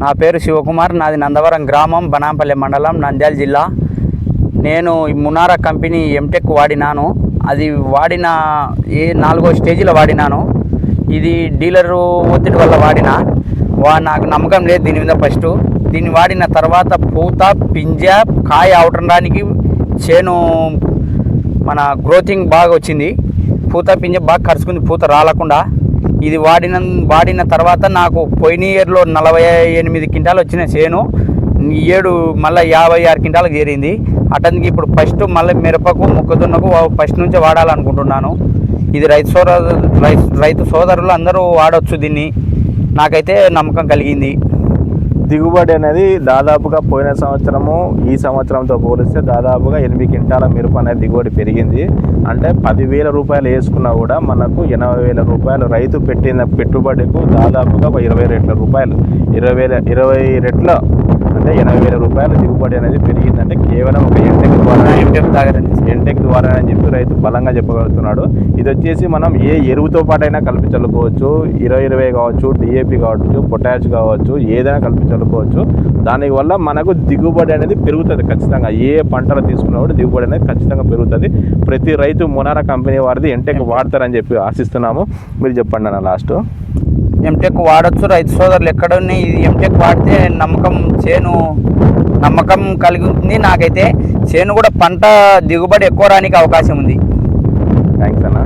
నా పేరు శివకుమార్ నాది నందవరం గ్రామం బనాంపల్లి మండలం నంద్యాల జిల్లా. నేను ఈ మునారా కంపెనీ ఎంటెక్ వాడినాను. అది వాడిన ఏ నాలుగో స్టేజీలో వాడినాను. ఇది డీలరు ఒత్తిడి వల్ల వాడిన. వా నాకు నమ్మకం లేదు దీని మీద ఫస్ట్. దీన్ని వాడిన తర్వాత పూత పింజ కాయ అవటడానికి చేను మన గ్రోతింగ్ బాగా వచ్చింది. పూత పింజ బాగా కరుచుకుంది. పూత రాలకుండా ఇది వాడిన వాడిన తర్వాత నాకు పోయిన ఇయర్లో నలభై ఎనిమిది క్వింటాలు వచ్చిన చేను. ఏడు మళ్ళీ యాభై ఆరు క్వింటాలకు చేరింది. అతనికి ఇప్పుడు ఫస్ట్ మళ్ళీ మిరపకు మొక్కజొన్నకు ఫస్ట్ నుంచే వాడాలనుకుంటున్నాను. ఇది రైతు సోదరు రైతు రైతు సోదరులు అందరూ వాడవచ్చు దీన్ని. నాకైతే నమ్మకం కలిగింది. దిగుబడి అనేది దాదాపుగా పోయిన సంవత్సరము ఈ సంవత్సరంతో పోలిస్తే దాదాపుగా ఎనిమిది క్వింటాల మిరప అనేది దిగుబడి పెరిగింది. అంటే పదివేల రూపాయలు వేసుకున్నా కూడా మనకు ఎనభై వేల రూపాయలు రైతు పెట్టిన పెట్టుబడికు దాదాపుగా ఒక ఇరవై రెట్ల రూపాయలు. ఇరవై వేల ఇరవై రెట్ల అంటే ఎనభై వేల రూపాయల దిగుబడి అనేది పెరిగిందంటే కేవలం ఒక ఎంటెక్ ద్వారా. ఎంటెక్ దగ్గరనే టెక్ ద్వారా అని చెప్పి రైతు బలంగా చెప్పగలుగుతున్నాడు. ఇది వచ్చేసి మనం ఏ ఎరువుతో పాటైనా కలిపి చల్లుకోవచ్చు ఇరవై ఇరవై కావచ్చు డిఏపి కావచ్చు పొటాష్ కావచ్చు ఏదైనా కలిపి చల్లుకోవచ్చు దానివల్ల మనకు దిగుబడి అనేది పెరుగుతుంది ఖచ్చితంగా. ఏ పంటలు తీసుకున్నప్పుడు దిగుబడి అనేది ఖచ్చితంగా పెరుగుతుంది. ప్రతి రైతు మునారా కంపెనీ వారిది ఎంటెక్ వాడతారని చెప్పి ఆశిస్తున్నాము. మీరు చెప్పండి అన్న లాస్ట్. ఎంటెక్ వాడచ్చు. రైతు సోదరులు ఎక్కడ ఉన్నాయి ఇది ఎంటెక్ వాడితే నమ్మకం చేను నమ్మకం కలిగి ఉంది నాకైతే చేను కూడా పంట దిగుబడి ఎక్కువ రానికి అవకాశం ఉంది. థ్యాంక్స్ అన్న.